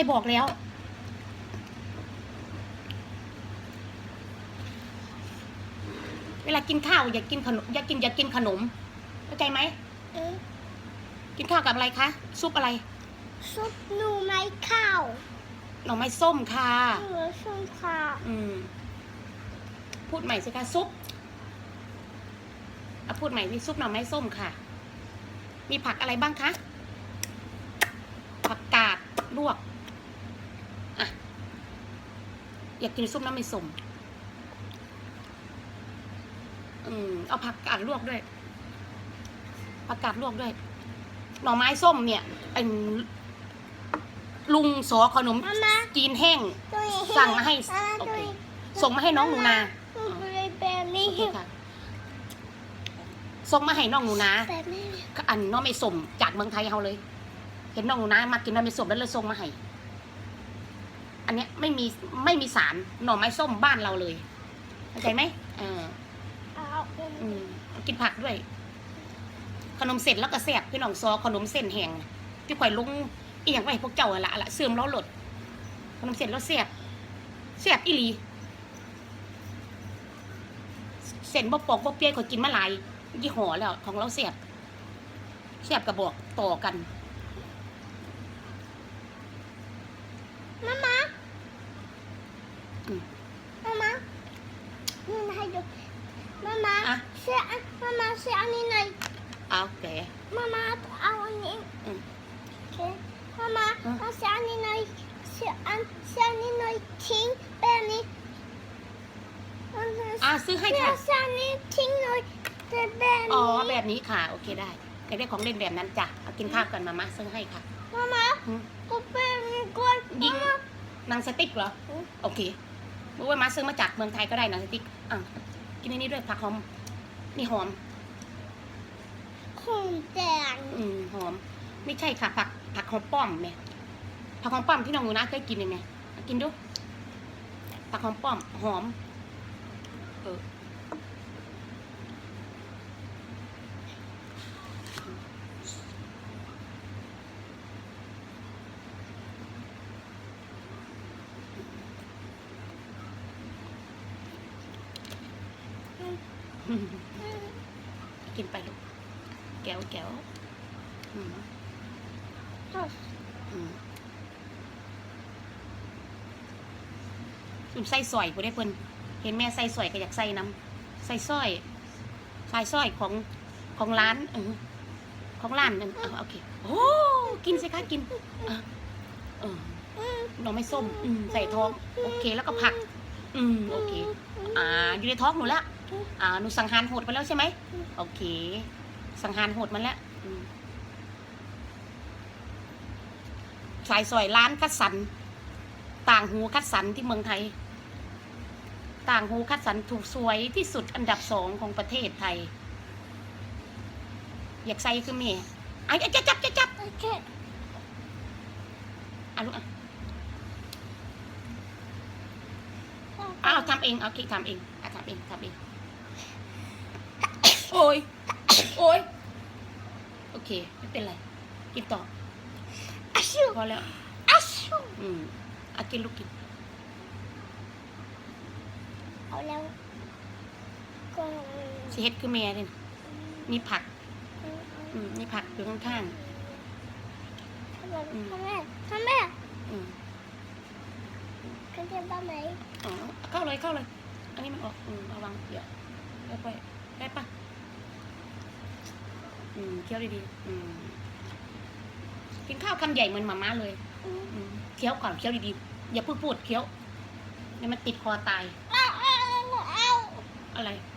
รบอกแล้ว เวลากินข้าวอย่ากินขนมอย่ากินอย่ากินขนมเข้าใจไหมเออกินข้าวกับอะไรคะซุปอะไรซุปหนูไม้ข้าวหน่อไม้ส้มค่ะ หนูส้มข้าวอืม พูดใหม่สิคะซุปเอาพูดใหม่สิซุปหน่อไม้ส้มค่ะ มีผักอะไรบ้างคะผักกาดลวก อะ อยากกินซุปน้ำไม่ส้มอืมเอาผักกาดลวกด้วยผักกาดลวกด้วย หน่อไม้ส้มเนี่ยไอ้ลุงสอขนมมามาจีนแห้งตัวนี้สั่งมาให้อ่โอตัวเคนี้ส่งมาให้น้องหนูนาหนูเลยแบบนี้โอเคค่ะส่งมาให้น้องหนูนาแบบนี้อันน้องไม่สมจากเมืองไทยเอาเลย เห็นน้องหนูนามากินน้องไม่สมแล้วเลยส่งมาให้ อันเนี้ยไม่มีไม่มีสารหน่อไม้ส้มบ้านเราเลยเข้าใจไหมเออเอาอืมกินผักด้วย ขนมเส้นแล้วก็แซ่บพี่น้องซอขนมเส้นแห้งที่ข่อยลุงอีหยังไว้ให้พวกเจ้าอะละอะละเสื่อมแล้วหลด ขนมเส้นแล้วแซ่บแซ่บอีหลีเส้นบ่ปอกบ่เปียกข่อยกินมาหลายยี่ห้อแล้ว ของเราแซ่บแซ่บกระบอกต่อกัน มามา อืมมามานี่ให้ดูมามาอะเสียมามาเสียอันนี้หน่อยเอาแกมามาเอาอันนี้อืมโอเคมามาอะเอาเสียอันนี้หน่อยเสียอันเสียอันนี้หน่อยทิ้งแบบนี้อะซื้อให้เสียค่ะเสียอันนี้ทิ้งหน่อยแต่แบบนี้อ๋อแบบนี้ค่ะโอเคได้อยากได้ของเล่นแบบนั้นจ้ะเอากินข้าวกันมามาซื้อให้ค่ะมามาอืมก็แบบนี้ก่อนยิงมามาหนังสติ๊กเหรออืมโอเค รู้ว่ามาซื้อมาจากเมืองไทยก็ได้หนังสติ๊กอะกินอันนี้ด้วยผักหอม นี่หอมของแดงอืมหอม ไม่ใช่ค่ะ ผักผักหอมป้อมเนี่ยผักหอมป้อมที่น้องหนูนะเคยกินยังไงเอากินดูผักหอมป้อมหอม เออ กินไปลูกแก้วแก้วอืมอืมซุ่มใส่สอยกูได้เพิ่นเห็นแม่ใส่สอยก็อยากใส่น้ำใส่สร้อยใส่สร้อยของของร้านเออของร้านนั่นเอาโอเคโอ้กินสิคะกินอะเออหน่อไม้ส้มอืมใส่ท้อง โอเคแล้วก็ผัก อืมโอเค อ่าอยู่ในท้องหนูละ อ่าหนูสังหารโหดไปแล้วใช่ไหมโอเค สังหารโหดมันแล้วอืมสายซอยร้านคัดสรรต่างหูคัดสรรที่เมืองไทย ต่างหูคัดสรรถูกสวยที่สุดอันดับสองของประเทศไทย อยากใส่คือเมียไอ้จับจับจับจับโอเคอะลูกอะอ้าวทำเองโอเคทำเองอะทำเองทำเอง โอ้ย โอ้ย โอเค ไม่เป็นไร กินต่ออาชูพอแล้วอาชูอืมอากินลูกกิน เอาแล้วก็สิเฮ็ดคือแม่เลยนะมีผัก อืมมีผักอยู่ข้างทำแม่ทำแม่ๆอืมกันเทียบบ้างไหมอ๋อเข้าเลยเข้าเลย อันนี้มันออก อืมระวังเดี๋ยวได้ไปได้ปะ อืมเคี้ยวดีๆอืมกินข้าวคำใหญ่เหมือนหมาม่าเลยอืมอืมเคี้ยวก่อนเคี้ยวดีๆอย่าพูดพูดเคี้ยวเดี๋ยวมันติดคอตายเอาเอาเอาอะไรเ